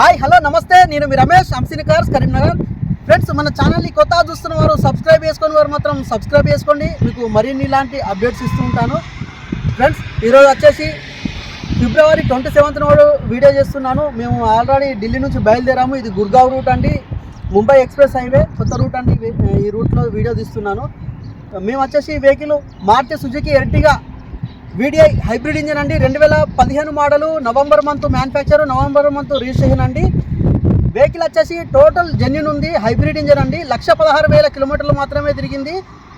Hi hello నమస్తే. నేను మీ రమేష్ అంసిని కార్స్ కరీంనగర్. ఫ్రెండ్స్ మన ఛానల్ని కొత్తగా చూస్తున్న వారు సబ్స్క్రైబ్ చేసుకుని వారు మాత్రం సబ్స్క్రైబ్ చేసుకోండి. మీకు మరిన్ని ఇలాంటి అప్డేట్స్ ఇస్తూ ఉంటాను. ఫ్రెండ్స్ ఈరోజు వచ్చేసి ఫిబ్రవరి ట్వంటీ సెవెంత్ నాడు వీడియో చేస్తున్నాను. మేము ఆల్రెడీ ఢిల్లీ నుంచి బయలుదేరాము. ఇది గుర్గావ్ రూట్ అండి. ముంబై ఎక్స్ప్రెస్ హైవే కొత్త రూట్ అండి. ఈ- రూట్లో వీడియో తీస్తున్నాను. మేము వచ్చేసి vehicle Maruti Suzuki Ertiga VDI hybrid engine అండి. రెండు వేల పదిహేను model November month manufacture November month registration అండి. వెహికల్ వచ్చేసి టోటల్ జెన్యున్ ఉంది హైబ్రిడ్ ఇంజిన్ అండి. లక్ష పదహారు వేల కిలోమీటర్లు మాత్రమే తిరిగింది.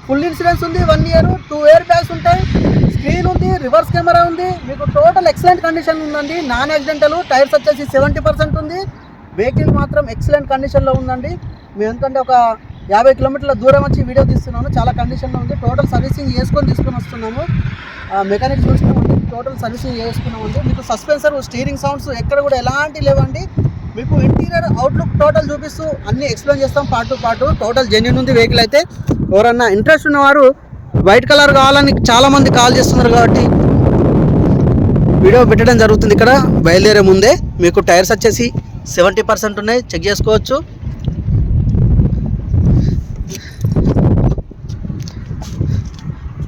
ఫుల్ ఇన్సూరెన్స్ ఉంది one year two year bags ఉంటాయి. స్క్రీన్ ఉంది రివర్స్ కెమెరా ఉంది. మీకు టోటల్ ఎక్సలెంట్ కండిషన్ ఉందండి. నాన్ యాక్సిడెంటల్ టైర్స్ వచ్చేసి సెవెంటీ పర్సెంట్ ఉంది. వెహికల్ మాత్రం ఎక్సలెంట్ కండిషన్లో ఉందండి. మేము ఎందుకంటే ఒక యాభై కిలోమీటర్ల దూరం వచ్చి వీడియో తీస్తున్నాను. చాలా కండిషన్లో ఉంది. టోటల్ సర్వీసింగ్ చేసుకొని తీసుకొని వస్తున్నాము. మెకానిక్ చూసినామండి టోటల్ సర్వీసింగ్ చేసుకున్నామండి మీకు సస్పెన్సర్ స్టీరింగ్ సౌండ్స్ ఎక్కడ కూడా ఎలాంటి లేవండి. మీకు ఇంటీరియర్ అవుట్లుక్ టోటల్ చూపిస్తూ అన్ని ఎక్స్ప్లెయిన్ చేస్తాం పార్ట్ పాటు పార్ట్ టోటల్ జెన్యున్ ఉంది వెహికల్ అయితే. ఎవరన్నా ఇంట్రెస్ట్ ఉన్నవారు వైట్ కలర్ కావాలని చాలామంది కాల్ చేస్తున్నారు కాబట్టి వీడియో పెట్టడం జరుగుతుంది ఇక్కడ. బయలుదేరే ముందే మీకు టైర్స్ వచ్చేసి సెవెంటీ పర్సెంట్ ఉన్నాయి. చెక్ చేసుకోవచ్చు.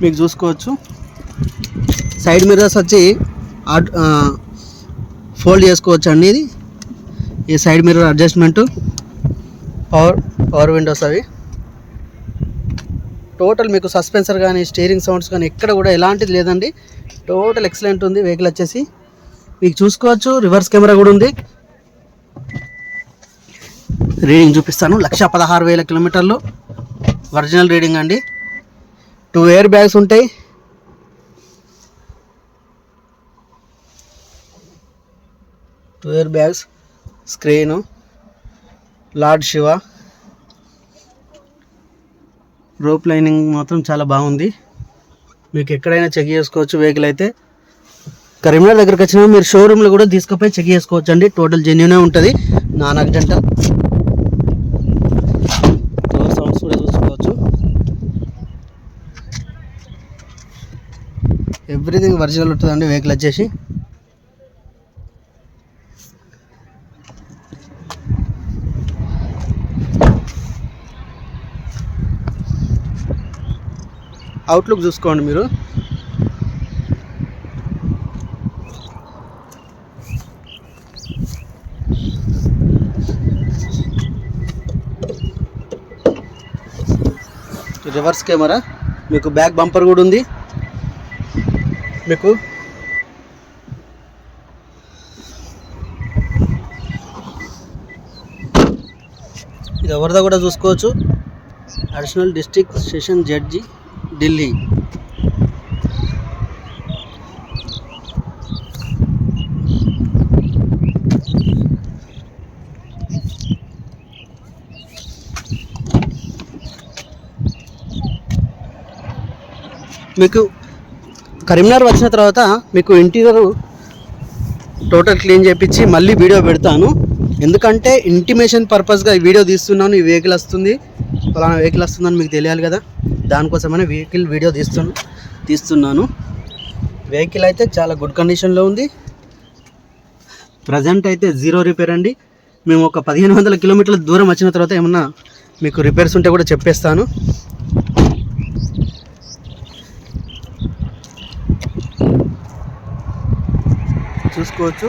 మీకు చూసుకోవచ్చు. సైడ్ మిర్రర్స్ వచ్చి ఫోల్డ్ చేసుకోవచ్చు అండి ఇది. ఈ side mirror adjustment. Power power windows అవి. టోటల్ మీకు సస్పెన్సర్ కానీ స్టీరింగ్ సౌండ్స్ కానీ ఎక్కడ కూడా ఎలాంటిది లేదండి. టోటల్ ఎక్సలెంట్ ఉంది వెహికల్ వచ్చేసి. మీకు చూసుకోవచ్చు రివర్స్ కెమెరా కూడా ఉంది. రీడింగ్ చూపిస్తాను లక్ష పదహారు వేల కిలోమీటర్లు. ఒరిజినల్ రీడింగ్ అండి. టూ ఎయిర్ బ్యాగ్స్ ఉంటాయి. Two air bags screen lord Shiva roof lining మాత్రం చాలా బాగుంది. మీకు ఎక్కడైనా చెక్ చేసుకోవచ్చు వెహికల్ అయితే. కరీంనగర్ దగ్గరకు వచ్చినా మీరు షోరూంలో కూడా తీసుకుపోయి చెక్ చేసుకోవచ్చు అండి టోటల్ జెన్యునే ఉంటుంది. నాన్ జంట డోర్ సౌండ్స్ కూడా చూసుకోవచ్చు ఎవ్రీథింగ్ ఒరిజినల్ ఉంటుందండి వెహికల్ వచ్చేసి. అవుట్లుక్ చూసుకోండి మీరు. రివర్స్ కెమెరా మీకు బ్యాక్ బంపర్ కూడా ఉంది. మీకు? ఇది ఎవరిదో కూడా చూసుకోవచ్చు. Additional district session judge Delhi మీకు కరీంనగర్ వచ్చిన తర్వాత మీకు ఇంటీరియర్ టోటల్ క్లీన్ చేయించి మళ్ళీ వీడియో పెడతాను. ఎందుకంటే ఇంటిమేషన్ పర్పస్గా ఈ వీడియో తీస్తున్నాను ఈ వెహికల్ వస్తుంది ఫలానా వెహికల్ వస్తుందని మీకు తెలియాలి కదా. దానికోసమనే వెహికల్ వీడియో తీస్తు తీస్తున్నాను. వెహికల్ అయితే చాలా గుడ్ కండిషన్లో ఉంది. ప్రజెంట్ అయితే జీరో రిపేర్ అండి. మేము ఒక పదిహేను వందల కిలోమీటర్ల దూరం వచ్చిన తర్వాత ఏమన్నా మీకు రిపేర్స్ ఉంటే కూడా చెప్పేస్తాను. చూసుకోవచ్చు.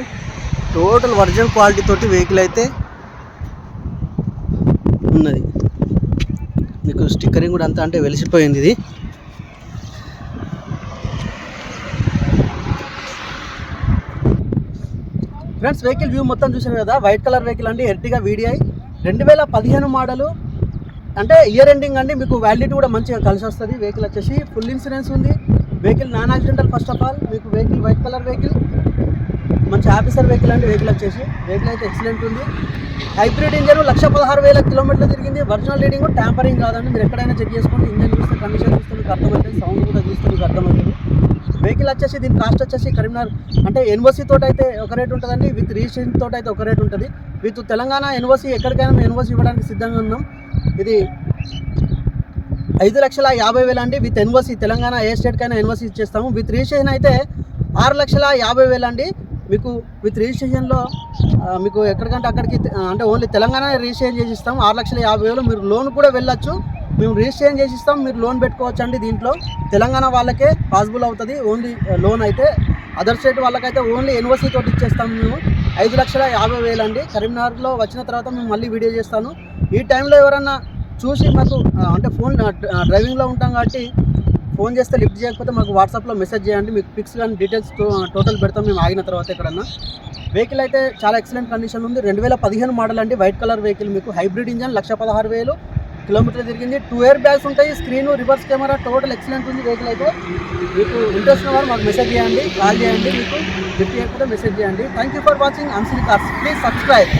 టోటల్ ఒరిజినల్ క్వాలిటీ తోటి వెహికల్ అయితే ఉన్నది. మీకు స్టిక్కరింగ్ కూడా అంతా అంటే వెలిసిపోయింది ఇది. ఫ్రెండ్స్ వెహికల్ వ్యూ మొత్తం చూసారు కదా? వైట్ కలర్ వెహికల్ అండి ఎర్టిగా వీడిఐ రెండు వేల పదిహేను మోడలు అంటే ఇయర్ ఎండింగ్ అండి మీకు వ్యాలిడిటీ కూడా మంచిగా కలిసి వస్తుంది. వెహికల్ వచ్చేసి ఫుల్ ఇన్సూరెన్స్ ఉంది. Vehicle non accidental first of all మీకు వెహికల్ వైట్ కలర్ వెహికల్ మంచి ఆఫీసర్ వెహికల్ అండి వెహికల్ వచ్చేసి. వెహికల్ అయితే ఎక్సలెంట్ ఉంది. హైబ్రిడ్ ఇంజన్ లక్ష పదహారు వేల కిలోమీటర్లు తిరిగింది. ఒరిజినల్ రీడింగ్ ట్యాంపరింగ్ కాదండి. మీరు ఎక్కడైనా చెక్ చేసుకోండి. ఇంజన్ చూస్తే కండిషన్ చూస్తే మీకు అర్థమవుతుంది. సౌండ్ కూడా చూస్తే మీకు అర్థమవుతుంది. వెహికల్ వచ్చేసి దీని కాస్ట్ వచ్చేసి కరీంనగర్ అంటే ఎన్ఓసి తోటి అయితే ఒక రేట్ ఉంటుందండి. విత్ రిజిస్ట్రేషన్ తోటి అయితే ఒక రేట్ ఉంటుంది. విత్ తెలంగాణ ఎన్ఓసి ఎక్కడికైనా మేము ఎన్ఓసి ఇవ్వడానికి సిద్ధంగా ఉన్నాం. ఇది ఐదు లక్షల యాభై వేలు అండి. విత్ ఎన్ఓసి తెలంగాణ ఏ స్టేట్కైనా ఎన్ఓసి ఇచ్చేస్తాము. విత్ రిజిస్ట్రేషన్ అయితే ఆరు లక్షల యాభై వేలు అండి. మీకు విత్ రిజిస్ట్రేషన్లో మీకు ఎక్కడికంటే అక్కడికి అంటే ఓన్లీ తెలంగాణ రిజిస్ట్రేషన్ చేసి ఇస్తాం ఆరు లక్షల యాభై వేలు మీరు లోన్ కూడా వెళ్ళొచ్చు. మేము రిజిస్ట్రేషన్ చేసి ఇస్తాం మీరు లోన్ పెట్టుకోవచ్చు అండి దీంట్లో. తెలంగాణ వాళ్ళకే పాసిబుల్ అవుతుంది ఓన్లీ లోన్ అయితే. అదర్ స్టేట్ వాళ్ళకైతే ఓన్లీ ఎన్ఓసీ తోటి ఇచ్చేస్తాం మేము. ఐదు లక్షల యాభై వేలు అండి. కరీంనగర్లో వచ్చిన తర్వాత మేము మళ్ళీ వీడియో చేస్తాను. ఈ టైంలో ఎవరన్నా చూసి మాకు అంటే ఫోన్ డ్రైవింగ్లో ఉంటాం కాబట్టి ఫోన్ చేస్తే లిఫ్ట్ చేయకపోతే మాకు వాట్సాప్లో మెసేజ్ చేయండి. మీకు పిక్స్ కానీ డీటెయిల్స్ టోటల్ పెడతాం మేము ఆగిన తర్వాత ఎక్కడన్నా. వెహికల్ అయితే చాలా ఎక్సలెంట్ కండిషన్ ఉంది. రెండు వేల పదిహేను మోడల్ అండి. వైట్ కలర్ వెహికల్ మీకు. హైబ్రిడ్ ఇంజన్ లక్ష పదహారు వేలు. కిలోమీటర్ తిరిగింది. టూ ఇయర్ బ్యాగ్స్ ఉంటాయి. Screen reverse camera total excellent ఉంది వెహికల్ అయితే. మీకు ఇంట్రెస్ట్ ఉన్న వారు మాకు మెసేజ్ చేయండి. కాల్ చేయండి. మీకు లిఫ్ట్ చేయకపోతే మెసేజ్ చేయండి. Thank you for watching Ansil cars please subscribe